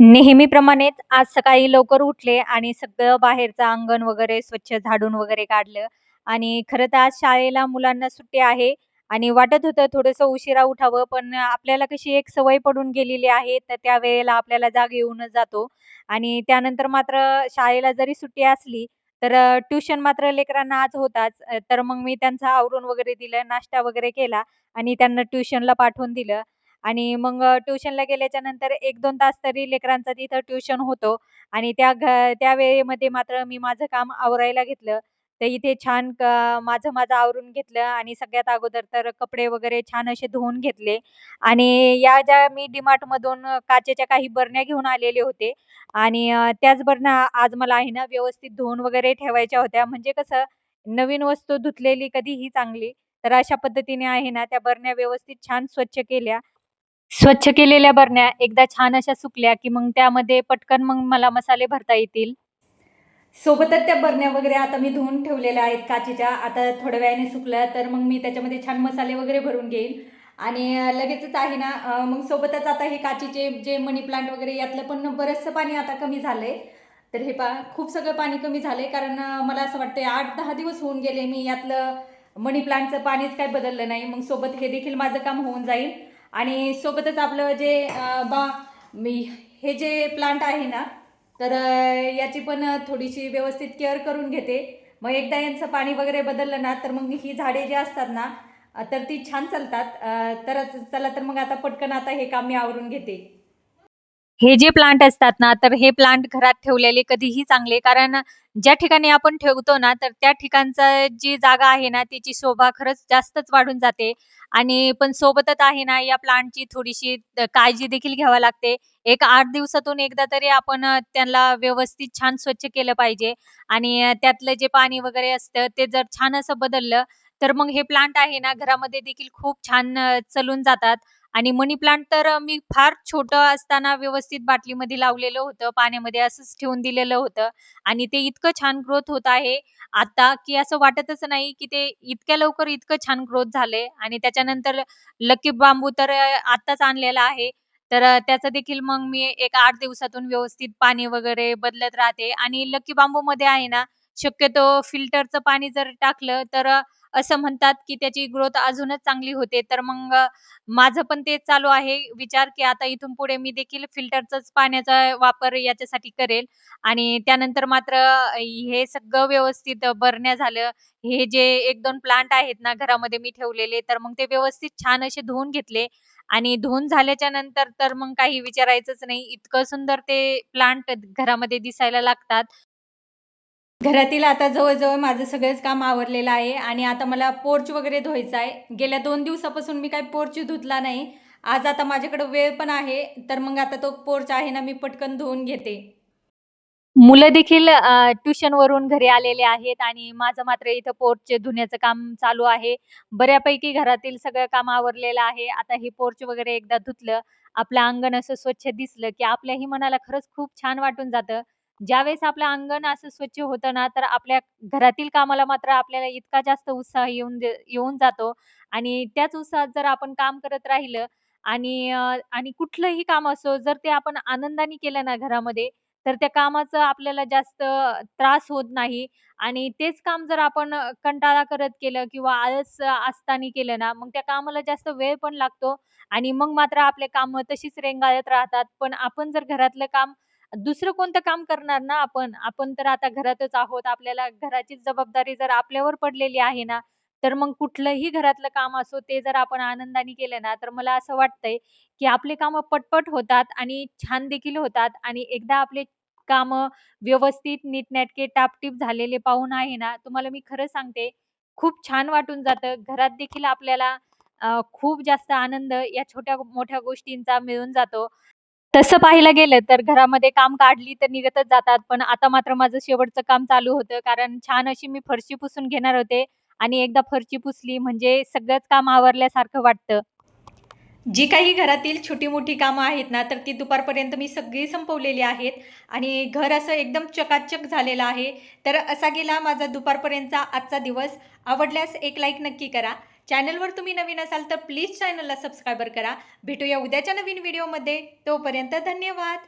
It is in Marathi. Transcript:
नेहमीप्रमाणेच आज सकाळी लवकर उठले आणि सगळं बाहेरचं अंगण वगैरे स्वच्छ झाडून वगैरे काढलं. आणि खरं तर आज शाळेला मुलांना सुट्टी आहे आणि वाटत होतं थोडंसं उशिरा उठावं पण आपल्याला कशी एक सवय पडून गेलेली आहे तर त्यावेळेला आपल्याला जाग येऊनच जातो. आणि त्यानंतर मात्र शाळेला जरी सुट्टी असली तर ट्युशन मात्र लेकरांना आज होताच. तर मग मी त्यांचा आवरून वगैरे दिलं नाश्ता वगैरे केला आणि त्यांना ट्युशनला पाठवून दिलं. आणि मग ट्युशनला गेल्याच्यानंतर 1-2 तास तरी लेकरांचा तिथं ट्युशन होतो आणि त्या घ त्या वेळेमध्ये मात्र मी माझं काम आवरायला घेतलं. तर इथे छान क माझं माझं आवरून घेतलं आणि सगळ्यात अगोदर तर कपडे वगैरे छान असे धुवून घेतले आणि या ज्या मी DMartमधून काचेच्या काही बरण्या घेऊन आलेले होते आणि त्याच बरण्या आज मला आहे ना व्यवस्थित धुवून वगैरे ठेवायच्या होत्या. म्हणजे कसं नवीन वस्तू धुतलेली कधीही चांगली. तर अशा पद्धतीने आहे ना त्या बरण्या व्यवस्थित छान स्वच्छ केल्या. स्वच्छ केलेल्या बरण्या एकदा छान अशा सुकल्या, की मग त्यामध्ये पटकन मग मला मसाले भरता येतील. सोबतच त्या बरण्या वगैरे आता मी धुवून ठेवलेल्या आहेत काचेच्या. आता थोड्या वेळाने सुकल्या तर मग मी त्याच्यामध्ये छान मसाले वगैरे भरून घेईन आणि लगेचच आहे ना मग सोबतच आता हे काचेचे जे मनी प्लांट वगैरे यातलं पण बरंचसं पाणी आता कमी झालंय. तर हे पहा खूप सगळं पाणी कमी झालंय कारण मला असं वाटतंय आठ दहा दिवस होऊन गेले मी यातलं मनी प्लांटचं पाणीच काही बदललं नाही. मग सोबत हे देखील माझं काम होऊन जाईल आणि सोबतच आपलं जे बा मी हे जे प्लांट आहे ना, तर याची पण थोडीशी व्यवस्थित केअर करून घेते. मग एकदा यांचं पाणी वगैरे बदललं ना, तर मग ही झाडे जी असतात ना, तर ती छान चालतात. तर चला तर मग आता पटकन आता हे काम मी आवरून घेते. हे जे प्लांट असतात ना, तर हे प्लांट घरात ठेवलेले कधीही चांगले. कारण ज्या ठिकाणी आपण ठेवतो ना, तर त्या ठिकाणचा जी जागा आहे ना, त्याची शोभा खरंच जास्तच वाढून जाते. आणि पण सोबतच आहे ना, या प्लांटची थोडीशी काळजी देखील घ्यावी लागते. एक आठ दिवसातून एकदा तरी आपण त्यांना त्याला व्यवस्थित छान स्वच्छ केलं पाहिजे. आणि त्यातलं जे पाणी वगैरे असतं, ते जर छान असं बदललं, तर मग हे प्लांट आहे ना, घरामध्ये देखील खूप छान चलून जातात. आणि मनी प्लांट तर मी फार छोटं असताना व्यवस्थित बाटलीमध्ये लावलेलं होतं. पाण्यामध्ये असंच ठेवून दिलेलं होतं आणि ते इतकं छान ग्रोथ होत आहे आता, की असं वाटतच नाही, की ते इतक्या लवकर इतकं छान ग्रोथ झालंय. आणि त्याच्यानंतर लकी बांबू तर आत्ताच आणलेला आहे. तर त्याचं देखील मग मी एक आठ दिवसातून व्यवस्थित पाणी वगैरे बदलत राहते. आणि लकी बांबूमध्ये आहे ना, शक्यतो फिल्टरचं पाणी जर टाकलं, तर असं म्हणतात, की त्याची ग्रोथ अजूनच चांगली होते. तर मग माझं पण तेच चालू आहे विचार, की आता इथून पुढे मी देखील फिल्टरचाच पाण्याचा वापर याच्यासाठी करेल. आणि त्यानंतर मात्र हे सगळं व्यवस्थित बरण्या झालं, हे जे 1-2 प्लांट आहेत ना, घरामध्ये मी ठेवलेले, तर मग ते व्यवस्थित छान असे धुवून घेतले आणि धुवून झाल्याच्यानंतर तर मग काही विचारायचंच नाही. इतकं सुंदर ते प्लांट घरामध्ये दिसायला लागतात. घरातील आता जवळजवळ माझं सगळंच काम आवरलेलं आहे आणि आता मला पोर्च वगैरे धुवायचा आहे. गेल्या दोन दिवसापासून मी काही पोर्च धुतला नाही. आज आता माझ्याकडे वेळ पण आहे, तर मग आता तो पोर्च आहे ना, मी पटकन धुवून घेते. मुलं देखील ट्युशनवरून घरी आलेले आहेत आणि माझं मात्र इथं पोर्च धुण्याचं काम चालू आहे. बऱ्यापैकी घरातील सगळं काम आवरलेलं आहे. आता हे पोर्च वगैरे एकदा धुतलं, आपलं अंगण असं स्वच्छ दिसलं, की आपल्याही मनाला खरंच खूप छान वाटून जातं. ज्यावेळेस आपलं अंगण असं स्वच्छ होतं ना, तर आपल्या घरातील कामाला मात्र आपल्याला इतका जास्त उत्साह येऊन दे येऊन जातो. आणि त्याच उत्साहात जर आपण काम करत राहिलं आणि अ, आणि कुठलंही काम असो, जर ते आपण आनंदाने केलं ना घरामध्ये, तर त्या कामाचा आपल्याला जास्त त्रास होत नाही. आणि तेच काम जर आपण अ, कंटाळा करत केलं किंवा आळस असताना केलं ना, मग त्या कामाला जास्त वेळ पण लागतो. आणि मग मात्र आपले कामं तशीच रेंगाळत राहतात. पण आपण जर घरातलं काम दुसरं कोणतं काम करणार ना आपण? आपण तर आता घरातच आहोत. आपल्याला घराची जबाबदारी जर आपल्यावर पडलेली आहे ना, तर मग कुठलंही घरातलं काम असो, ते जर आपण आनंदाने केलं ना, तर मला असं वाटतंय, की आपले कामं पटपट होतात आणि छान देखील होतात आणि एकदा आपले कामं व्यवस्थित, नीटनेटके, टापटीप झालेले पाहून आहे ना, तुम्हाला मी खरं सांगते, खूप छान वाटून जातं. घरात देखील आपल्याला अ, खूप जास्त आनंद या छोट्या-मोठ्या गोष्टींचा मिळून जातो. तसं पाहायला गेलं तर घरामध्ये काम काढली तर निघतच जातात. पण आता मात्र माझं शेवटचं काम चालू होतं. कारण छान अशी मी फरशी पुसून घेणार होते आणि एकदा फरशी पुसली म्हणजे सगळंच काम आवरल्यासारखं वाटतं. जी काही घरातील छोटी-मोठी कामं आहेत ना, तर ती दुपारपर्यंत मी सगळी संपवलेली आहेत आणि घर असं एकदम चकाचक झालेलं आहे. तर असा गेला माझा दुपारपर्यंतचा आजचा दिवस. आवडल्यास एक लाईक नक्की करा. चॅनलवर तुम्ही नवीन असाल तर प्लीज चॅनलला सबस्क्रायबर करा. भेटूया उद्याच्या नवीन व्हिडिओमध्ये. तोपर्यंत धन्यवाद.